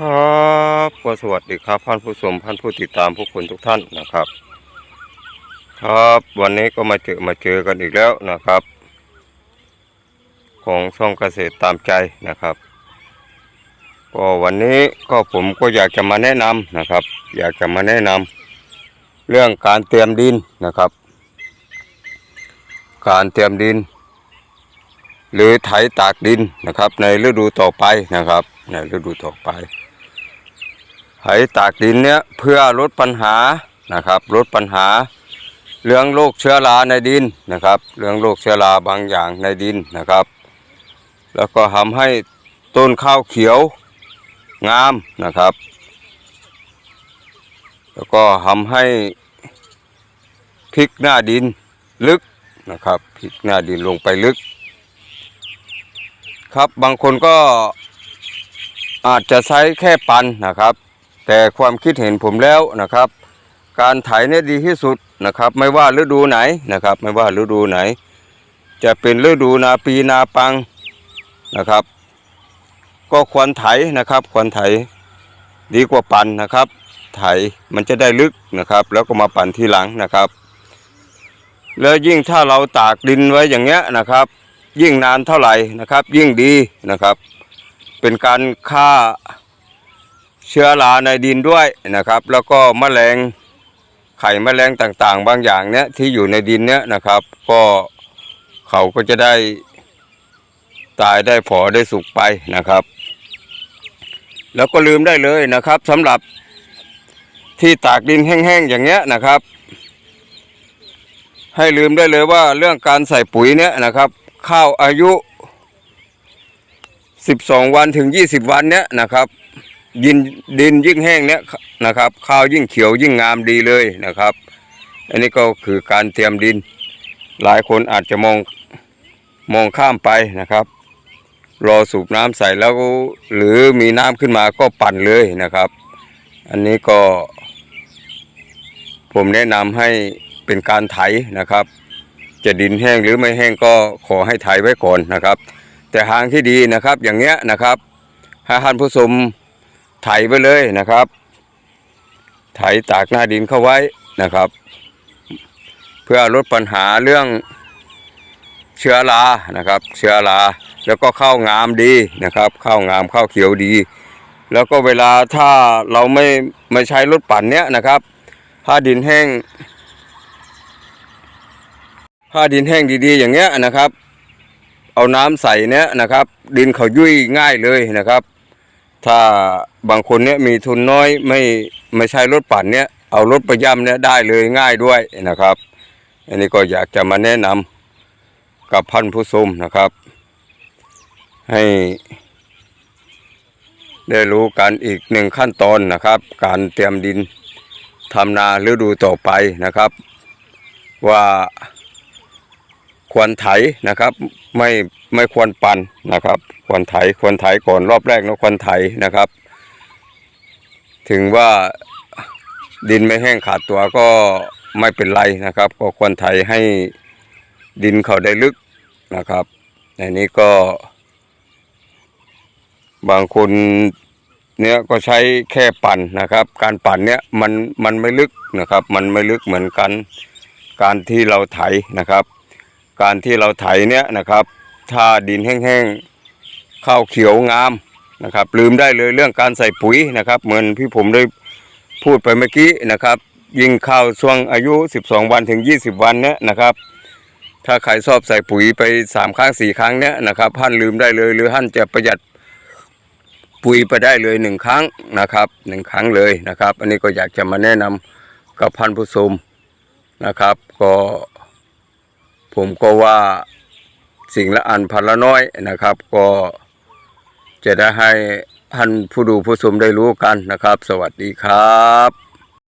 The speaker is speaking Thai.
ครับก็สวัสดีครับท่านผู้ชมท่านผู้ติดตามผู้คนทุกท่านนะครับ ครับวันนี้ก็มาเจอมาเจอกันอีกแล้วนะครับ ของช่องเกษตรตามใจนะครับ ก็วันนี้ก็ผมก็อยากจะมาแนะนำนะครับ อยากจะมาแนะนำเรื่องการเตรียมดินนะครับ การเตรียมดิน หรือไถตากดินนะครับ ในฤดูต่อไปนะครับในฤดูต่อไป ไถตากดินเนี้ยเพื่อลดปัญหานะครับลดปัญหา เรื่องโรคเชื้อราในดินนะครับ เรื่องโรคเชื้อราบางอย่างในดินนะครับ แล้วก็ทำให้ต้นข้าวเขียวงามนะครับ แล้วก็ทำให้พลิกหน้าดินลึกนะครับพลิกหน้าดินลงไปลึก ครับบางคนก็อาจจะใช้แค่ปันนะครับ แต่ความคิดเห็นผมแล้วนะครับ การไถเนี่ยดีที่สุดนะครับ ไม่ว่าฤดูไหนนะครับ ไม่ว่าฤดูไหน จะเป็นฤดูนาปีนาปังนะครับ ก็ควรไถนะครับควรไถดีกว่าปั่นนะครับ ไถมันจะได้ลึกนะครับ แล้วก็มาปั่นทีหลังนะครับ แล้วยิ่งถ้าเราตากดินไว้อย่างเงี้ยนะครับ ยิ่งนานเท่าไหร่นะครับ ยิ่งดีนะครับ เป็นการฆ่า เชื้อราในดินด้วยนะครับ แล้วก็แมลงไข่แมลงต่างๆ บางอย่างเนี้ยที่อยู่ในดินเนี้ยนะครับ ก็เขาก็จะได้ตายได้ผอได้สุกไปนะครับ แล้วก็ลืมได้เลยนะครับสำหรับที่ตากดินแห้งๆอย่างเงี้ยนะครับ ให้ลืมได้เลยว่าเรื่องการใส่ปุ๋ยเนี้ยนะครับ ข้าวอายุ 12 วันถึง 20 วันเนี้ยนะครับ ยินดินยิ่งแห้งเนี้ยนะครับ ข้าวยิ่งเขียวยิ่งงามดีเลยนะครับ อันนี้ก็คือการเตรียมดิน หลายคนอาจจะมองมองข้ามไปนะครับ รอสูบน้ำใส่แล้วหรือมีน้ำขึ้นมาก็ปั่นเลยนะครับ อันนี้ก็ ผมแนะนำให้เป็นการไถนะครับ จะดินแห้งหรือไม่แห้งก็ขอให้ไถไว้ก่อนนะครับ แต่ทางที่ดีนะครับอย่างเงี้ยนะครับให้ท่านผู้ชม ไถไว้เลยนะครับ ไถตากหน้าดินเข้าไว้นะครับ เพื่อลดปัญหาเรื่องเชื้อรานะครับ เชื้อราแล้วก็ข้าวงามดีนะครับข้าวงามข้าวเขียวดี แล้วก็เวลาถ้าเราไม่ไม่ใช้รถปั่นเนี้ยนะครับ ถ้าดินแห้งถ้าดินแห้งดีๆ อย่างเงี้ยนะครับ เอาน้ำใส่เนี้ยนะครับ ดินเขายุ่ยง่ายเลยนะครับ ถ้าบางคนเนี้ยมีทุนน้อยไม่ไม่ใช้รถปั่นเนี้ยเอารถประย่ำเนี้ยได้เลยง่ายด้วยนะครับ อันนี้ก็อยากจะมาแนะนำกับพันผู้ชมนะครับ ให้ได้รู้กันอีกหนึ่งขั้นตอนนะครับ การเตรียมดินทำนาฤดูต่อไปนะครับ ว่าควรไถนะครับ ไม่ไม่ควรปั่นนะครับ ควรไถควรไถก่อนรอบแรกนะควรไถนะครับ ถึงว่าดินไม่แห้งขาดตัวก็ไม่เป็นไรนะครับ ก็ควรไถให้ดินเขาได้ลึกนะครับในนี้ก็ บางคนเนี้ยก็ใช้แค่ปั่นนะครับ การปั่นเนี้ยมันมันไม่ลึกนะครับ มันไม่ลึกเหมือนกัน การที่เราไถนะครับ การที่เราไถเนี้ยนะครับ ถ้าดินแห้งๆ ข้าวเขียวงามนะครับ ลืมได้เลยเรื่องการใส่ปุ๋ยนะครับ เหมือนที่ผมได้พูดไปเมื่อกี้นะครับ ยิ่งข้าวช่วงอายุ 12 วันถึง 20 วันเนี้ยนะครับ ถ้าใครชอบใส่ปุ๋ยไปสามครั้งสี่ครั้งเนี้ยนะครับท่านลืมได้เลย หรือท่านจะประหยัดปุ๋ยไปได้เลยหนึ่งครั้งนะครับหนึ่งครั้งเลยนะครับ อันนี้ก็อยากจะมาแนะนำกับพันผู้ชมนะครับ ก็ผมก็ว่าสิ่งละอันพันละน้อยนะครับ ก็ จะได้ให้ท่านผู้ดูผู้ชมได้รู้กันนะครับ สวัสดีครับ